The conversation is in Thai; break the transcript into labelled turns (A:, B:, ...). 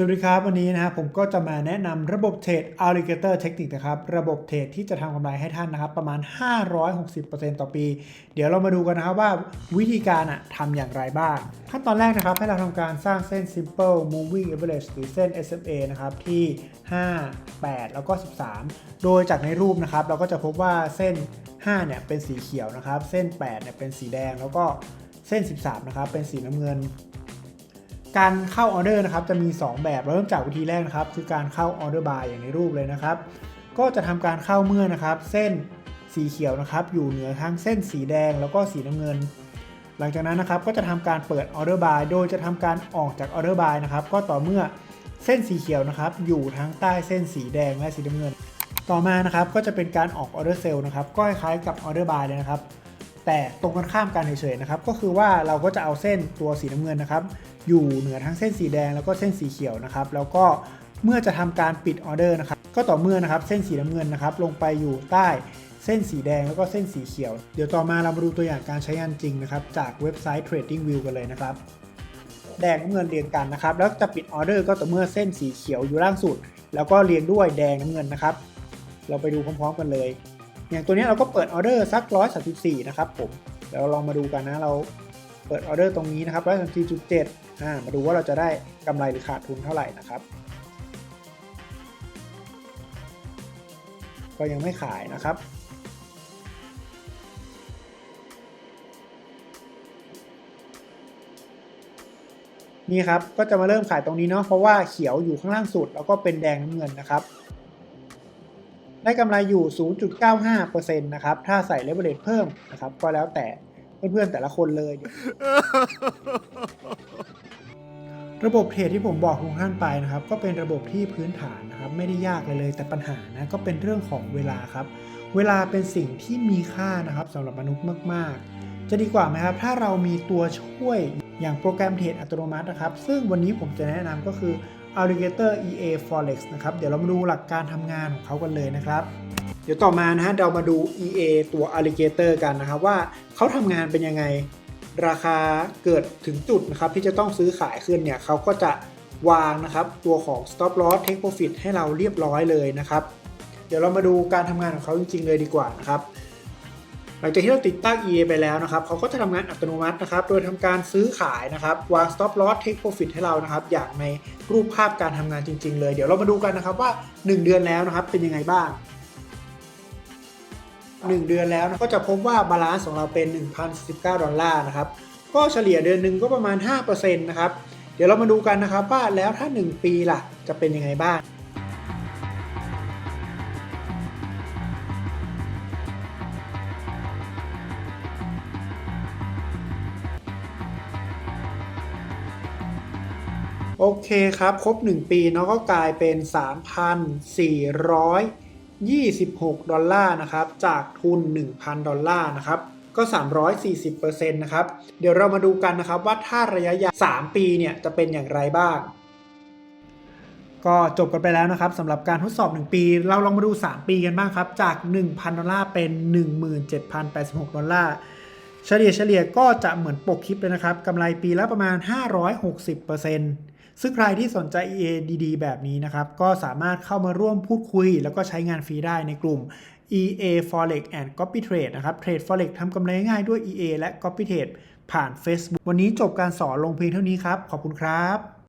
A: สวัสดีครับ วันนี้นะครับผมก็จะมาแนะนำระบบเทรด Alligator Technique นะครับ ระบบเทรดที่จะทำกำไรให้ท่านนะครับ ประมาณ 560%ต่อปี เดี๋ยวเรามาดูกันนะครับว่าวิธีการอะทำอย่างไรบ้าง ขั้นตอนแรกนะครับ ให้เราทำการสร้างเส้น Simple Moving Average หรือเส้น SMA นะครับ ที่ 5 8 แล้วก็ 13 โดยจากในรูปนะครับ เราก็จะพบว่าเส้น 5 เนี่ยเป็นสีเขียวนะครับ เส้น 8 เนี่ยเป็นสีแดงแล้วก็เส้น 13 นะครับ เป็นสีน้ำเงิน การเข้าออเดอร์นะครับจะมี 2 แบบเริ่มจากวิธีแรกนะครับ คือการเข้าออเดอร์บายอย่างในรูปเลยนะครับ ก็จะทำการเข้าเมื่อนะครับ เส้นสีเขียวนะครับ อยู่เหนือทั้งเส้นสีแดงแล้วก็สีน้ำเงิน หลังจากนั้นนะครับก็จะทำการเปิดออเดอร์บายโดยจะทำการออกจากออเดอร์บายนะครับก็ต่อเมื่อเส้นสีเขียวนะครับ อยู่ทั้งใต้เส้นสีแดงและสีน้ำเงิน ต่อมานะครับก็จะเป็นการออกออเดอร์เซลล์นะครับก็คล้ายกับออเดอร์บายเลยนะครับ แต่ตรงกันข้ามกันเฉยๆนะครับ ก็คือว่าเราก็จะเอาเส้นตัวสีน้ำเงินนะครับ อยู่เหนือทั้งเส้นสีแดงแล้วก็เส้นสีเขียวนะครับ แล้วก็เมื่อจะทำการปิดออเดอร์นะครับ ก็ต่อเมื่อนะครับเส้นสีน้ำเงินนะครับ ลงไปอยู่ใต้เส้นสีแดงแล้วก็เส้นสีเขียว เดี๋ยวต่อมาเรามาดูตัวอย่างการใช้งานจริงนะครับ จากเว็บไซต์ TradingView กันเลยนะครับ แดงน้ำเงินเรียงกันนะครับ แล้วจะปิดออเดอร์ก็ต่อเมื่อเส้นสีเขียวอยู่ล่างสุด แล้วก็เรียงด้วยแดงน้ำเงินนะครับ เราไปดูพร้อมๆกันเลย อย่างตัวนี้เราก็เปิดออเดอร์สัก134นะครับผมเดี๋ยวเราลองมาดูกันนะเราเปิดออเดอร์ตรงนี้นะครับ134.7อ่ามาดูว่าเราจะได้กำไรหรือขาดทุนเท่าไหร่นะครับ ก็ยังไม่ขายนะครับนี่ครับก็จะมาเริ่มขายตรงนี้เนาะเพราะว่าเขียวอยู่ข้างล่างสุด แล้วก็เป็นแดงน้ำเงินนะครับ ได้กำไรอยู่ 0.95%นะครับ ถ้าใส่เลเวลเลตเพิ่มนะครับ ก็แล้วแต่เพื่อนๆแต่ละคนเลย ระบบเทรดที่ผมบอกทุกท่านไปนะครับ ก็เป็นระบบที่พื้นฐานนะครับ ไม่ได้ยากเลยเลย แต่ปัญหานะก็เป็นเรื่องของเวลาครับ เวลาเป็นสิ่งที่มีค่านะครับสำหรับมนุษย์มาก ๆ จะดีกว่าไหมครับ ถ้าเรามีตัวช่วยอย่างโปรแกรมเทรดอัตโนมัตินะครับ ซึ่งวันนี้ผมจะแนะนำก็คือ Alligator EA Forex นะครับ เดี๋ยวเรามาดูหลักการทำงานของเขากันเลยนะครับ เดี๋ยวต่อมานะฮะเรามาดู EA ตัว Alligator กันนะครับว่าเขาทำงานเป็นยังไง ราคาเกิดถึงจุดนะครับที่จะต้องซื้อขายขึ้นเนี่ยเขาก็จะวางนะครับตัวของ stop loss take profit ให้เราเรียบร้อยเลยนะครับ เดี๋ยวเรามาดูการทำงานของเขาจริง ๆ เลยดีกว่านะครับหลังจากที่เราติดตั้ง EA ไปแล้วนะครับ เขาก็จะทำงานอัตโนมัตินะครับ โดยทำการซื้อขายนะครับ วาง stop loss take profit ให้เรานะครับ อย่างใน รูปภาพการทำงานจริง ๆ เลย เดี๋ยวเรามาดูกันนะครับว่า 1 เดือนแล้วนะครับเป็นยังไงบ้าง 1 เดือนแล้วนะก็จะพบว่าบาลานซ์ของเราเป็น 1,019 ดอลลาร์นะครับก็เฉลี่ยเดือนหนึ่งก็ประมาณ5%นะครับเดี๋ยวเรามาดูกันนะครับว่าแล้วถ้า 1 ปีล่ะจะเป็นยังไงบ้าง โอเคครับ ครบ 1 ปีเนาะก็กลายเป็น 3,426 ดอลลาร์นะครับ จากทุน 1,000 ดอลลาร์นะครับก็ 340%นะครับ เดี๋ยวเรามาดูกันนะครับว่าถ้าระยะยาว3ปีเนี่ยจะเป็นอย่างไรบ้าง ก็จบกันไปแล้วนะครับสำหรับการทดสอบ 1 ปี เราลองมาดู 3 ปีกันบ้างครับ จาก 1,000 ดอลลาร์เป็น 17,086 ดอลลาร์ เฉลี่ยเฉลี่ยก็จะเหมือนปกคลิปเลยนะครับกำไรปีละประมาณ 560% ซึ่งใครที่สนใจ EA ดีๆ แบบนี้นะครับ ก็สามารถเข้ามาร่วมพูดคุย แล้วก็ใช้งานฟรีได้ในกลุ่ม EA Forex and Copy Trade นะครับเทรด Forex ทำกำไรง่ายด้วย EA และ Copy Trade ผ่าน Facebook วันนี้จบการสอนลงเพียงเท่านี้ครับ ขอบคุณครับ